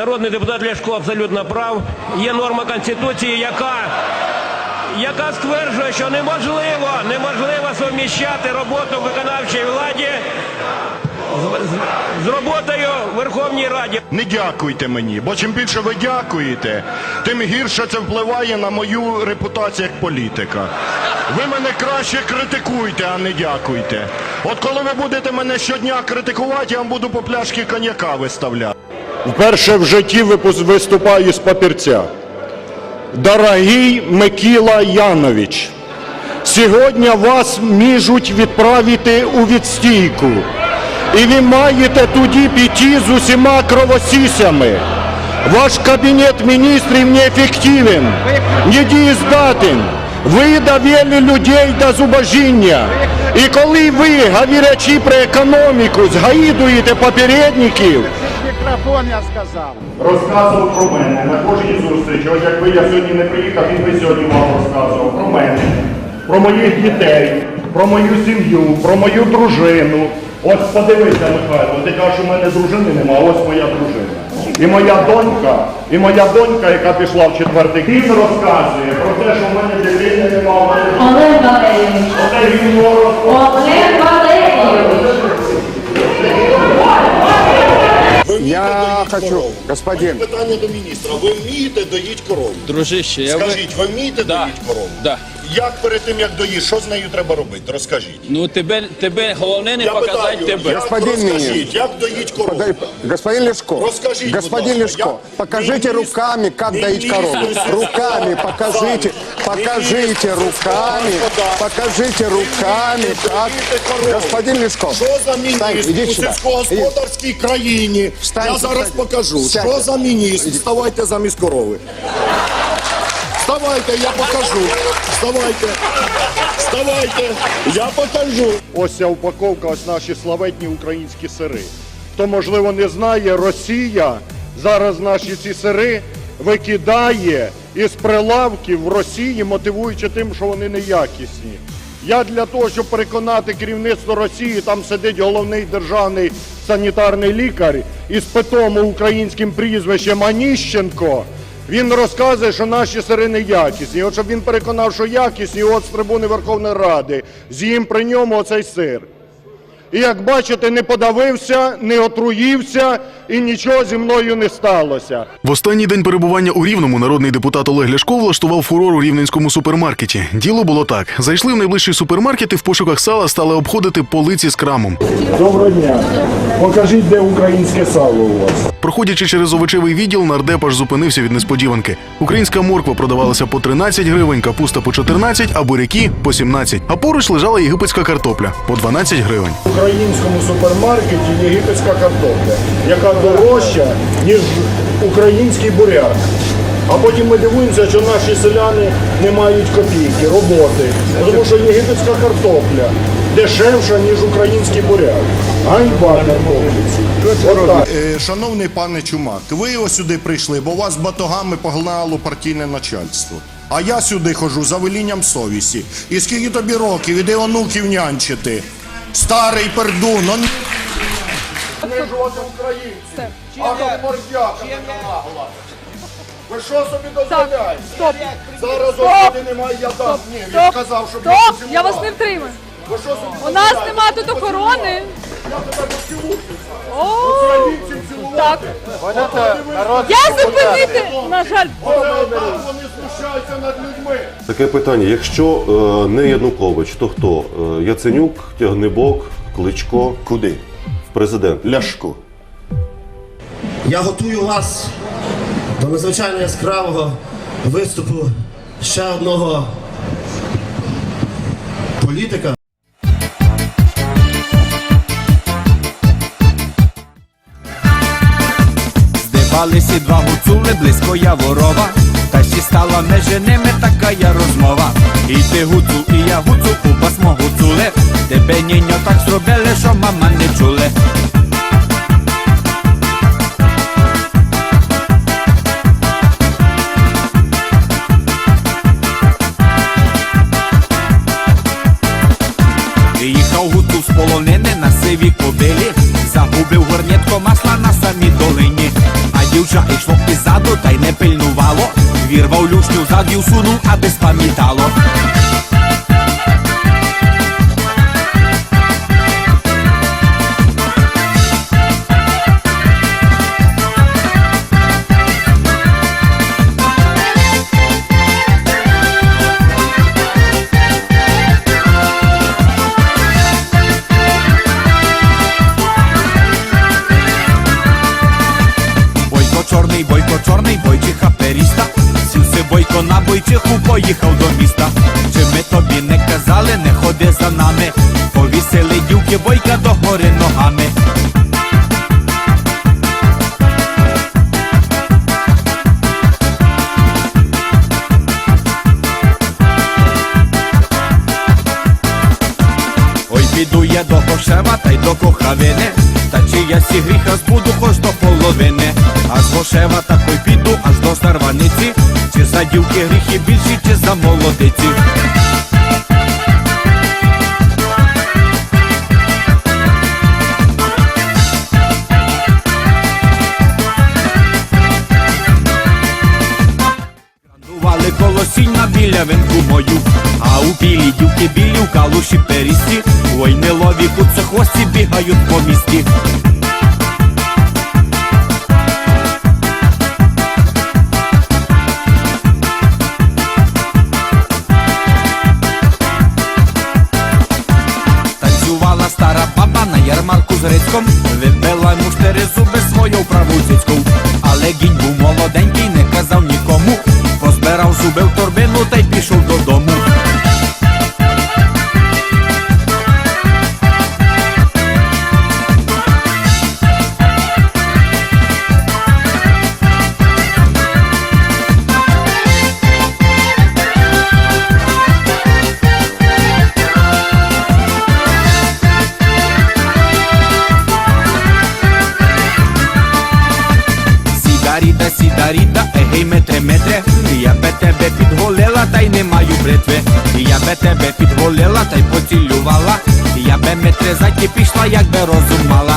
Народний депутат Ляшко абсолютно прав. Є норма Конституції, яка, яка стверджує, що неможливо, неможливо суміщати роботу в виконавчій владі з, з роботою в Верховній Раді. Не дякуйте мені, бо чим більше ви дякуєте, тим гірше це впливає на мою репутацію як політика. Ви мене краще критикуйте, а не дякуйте. От коли ви будете мене щодня критикувати, я вам буду по пляшки коньяка виставляти. Вперше в житті виступаю з папірця. Дорогий Микіла Янович, сьогодні вас можуть відправити у відстійку. І ви маєте тоді піти з усіма кровосісями. Ваш кабінет міністрів неефективен, недієздатен. Ви довели людей до зубожіння. І коли ви, говорячи про економіку, згаїдуєте попередників, Мікрофон я сказав. розказував про мене на кожній зустрічі. Ось якби я сьогодні не приїхав, він би сьогодні вам розказував про мене, про моїх дітей, про мою сім'ю, про мою дружину. Ось подивися, Михайло, ти кажеш, у мене дружини нема, ось моя дружина. І моя донька, і моя донька, яка пішла в четвертий, він розказує про те, що в мене дитини нема, в мене Олег Валерійович, Оце він розказує. Олег Валерійович. Я хочу, господин, Питання до міністра. Ви вмієте доїть корову? Дружище, я ви... Скажіть, ви вмієте Да. доїть корову? Да. Як перед тим, як доїш, що з нею треба робити? Розкажіть. Ну тебе, тебе головне не Я показати питаю, тебе. як Господин розкажіть, міністр. як доїть корову? подай- господин Лешко, Расскажите, господин будь Лешко, я- покажите министр- руками, как доить министр корову. сельского Руками покажите, Сами. покажите Министр руками, сельского покажите руками, как... корову. Господин Лешко, Що за встань, міністр иди у сюда. сільськогосподарській країні? Встань, Я зараз встань. покажу. Що за міністр? Вставайте замість корови. Вставайте, я покажу. Вставайте. Вставайте, я покажу. Ось ця упаковка, ось наші славетні українські сири. Хто, можливо, не знає, Росія зараз наші ці сири викидає із прилавків в Росії, мотивуючи тим, що вони неякісні. Я для того, щоб переконати керівництво Росії, там сидить головний державний санітарний лікар із питому українським прізвищем Аніщенко. Він розказує, що наші сири не якісні. От щоб він переконав, що якісні, от з трибуни Верховної Ради з'їм при ньому оцей сир. І як бачите, не подавився, не отруївся і нічого зі мною не сталося. В останній день перебування у Рівному народний депутат Олег Ляшко влаштував фурор у рівненському супермаркеті. Діло було так: зайшли в найближчий супермаркет і в пошуках сала стали обходити полиці з крамом. Доброго дня. Покажіть, де українське сало у вас. Проходячи через овочевий відділ, нардеп аж зупинився від несподіванки. Українська морква продавалася по 13 гривень, капуста по 14, а буряки по 17. А поруч лежала єгипетська картопля по 12 гривень. Українському супермаркеті єгипетська картопля, яка дорожча, ніж український буряк. А потім ми дивуємося, що наші селяни не мають копійки, роботи. Тому що єгипетська картопля дешевша, ніж український буряк. Ганьба картопліці. Е, Шановний пане Чумак, ви ось сюди прийшли, бо вас батогами погнало партійне начальство. А я сюди хожу за велінням совісті. І скільки тобі років, іди онуків нянчити. Старий пердун, он... жоден українців. А то мордяка така нагла. Ви що собі дозволяєте? Стоп! Зараз Стоп! немає, я дам. Ні, він Стоп! сказав, щоб Стоп! Я вас не втримаю. Ви що собі У нас дозволяєте? нема тут охорони. Я тебе поцілуюся. О, так. Я зупинити, на жаль, Вони знущаються над людьми. Таке питання: якщо е, не Янукович, то хто? Е, Яценюк, Тягнебок, Кличко Куди? в президент? Ляшку. Я готую вас до надзвичайно яскравого виступу ще одного політика. Здивалися два гуцули близько яворова, та ще стала між ними така я розмова. І ти гуцул, і я гуцул, у басмо гуцули, тебе ніньо так зробили, що мама не чули. Їхав гуцул з полонини на сивій кобилі, загубив горнятко масла на самій долині. А дівча йшло іззаду, та й не пильнувало. Вірвав люшню зад і усунув, аби спам'ятало. Бойко на бойчиху, поїхав до міста. Чи ми тобі не казали, не ходи за нами? Повісили дівки бойка до гори ногами. Ой, піду я до Гошева та й до Кохавини Та чи я сі гріха збуду хоч до половини? Аж з Гошева такой піду аж до Старваниці Чи за дівки гріхи більші, чи за молодиці Колосіння біля венку мою, а у білій дівки білі в калуші перісті, ой не лові куцехвості бігають по місті. Танцювала стара баба на ярмарку з Грицьком. Вибила йому чотири зуби свою праву цицьку Але гінь був молоденький, Позбирав зуби в торбину тебе підголила, та й не маю бритви. Я би тебе підголила, та й поцілювала. Я би метре заті пішла, як би розум мала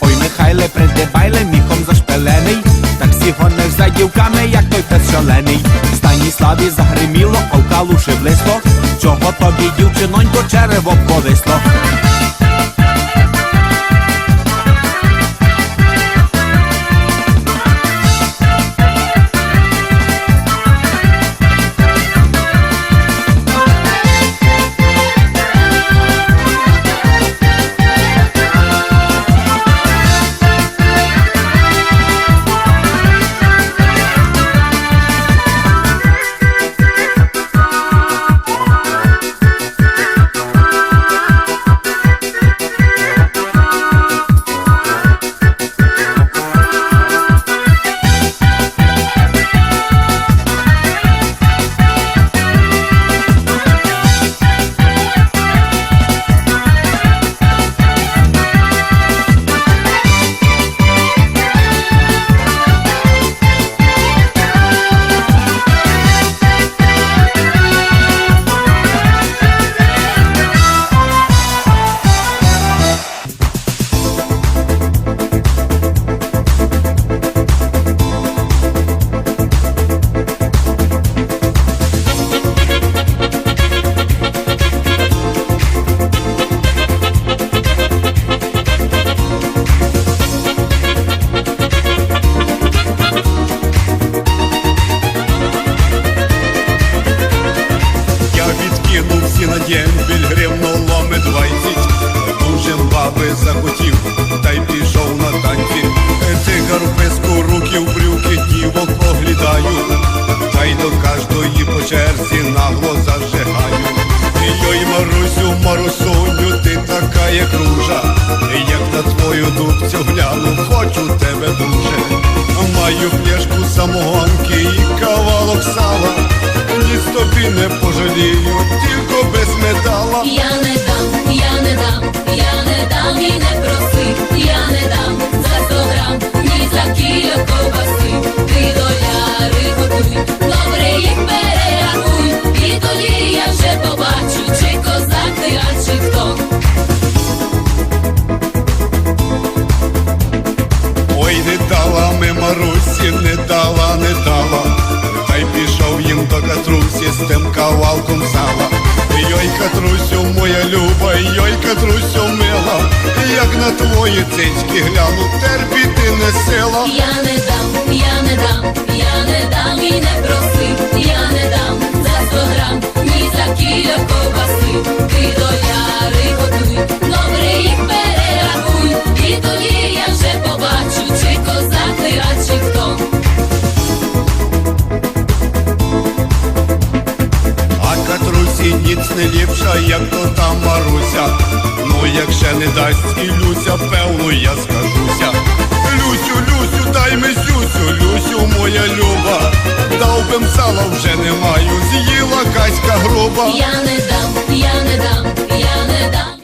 Ой, Михайле, придибайле, міхом зашпилений. Так всі гонив за дівками, як той пес шалений. Станіславі загриміло, калуші блисло Чого тобі, дівчинонько, черево повисло Баби захотів, та й пішов на танці. Цигар в писку, руки в брюки, дівок оглядаю Та й до кожної по черзі нагло зажигаю. Йой, Марусю, Марусуню, ти така як ружа Як на твою дубцю гляну, хочу тебе дуже. Маю пляшку самогонки і кавалок сала Ніц тобі не пожалію, тільки без медала Я не дам, я не дам, я не дам і не проси, я не дам за сто грам, ні за кіло ковбаси, ти доляри готуй, добре їх перерахуй, і тоді я ще побачу. Терпіти не сила. Я не дам, я не дам, я не дам і не проси, я не дам за сто грам, ні за кіля ковбаси. Ти доляри готуй, добре їх перерахуй, і тоді я не ліпша, як то там Маруся, ну якщо не дасть і Люся, певно, я скажуся. Люсю, Люсю, дай ми сюсю, Люсю, моя люба, дав бим сала вже не маю, з'їла каська груба. Я не дам, я не дам, я не дам.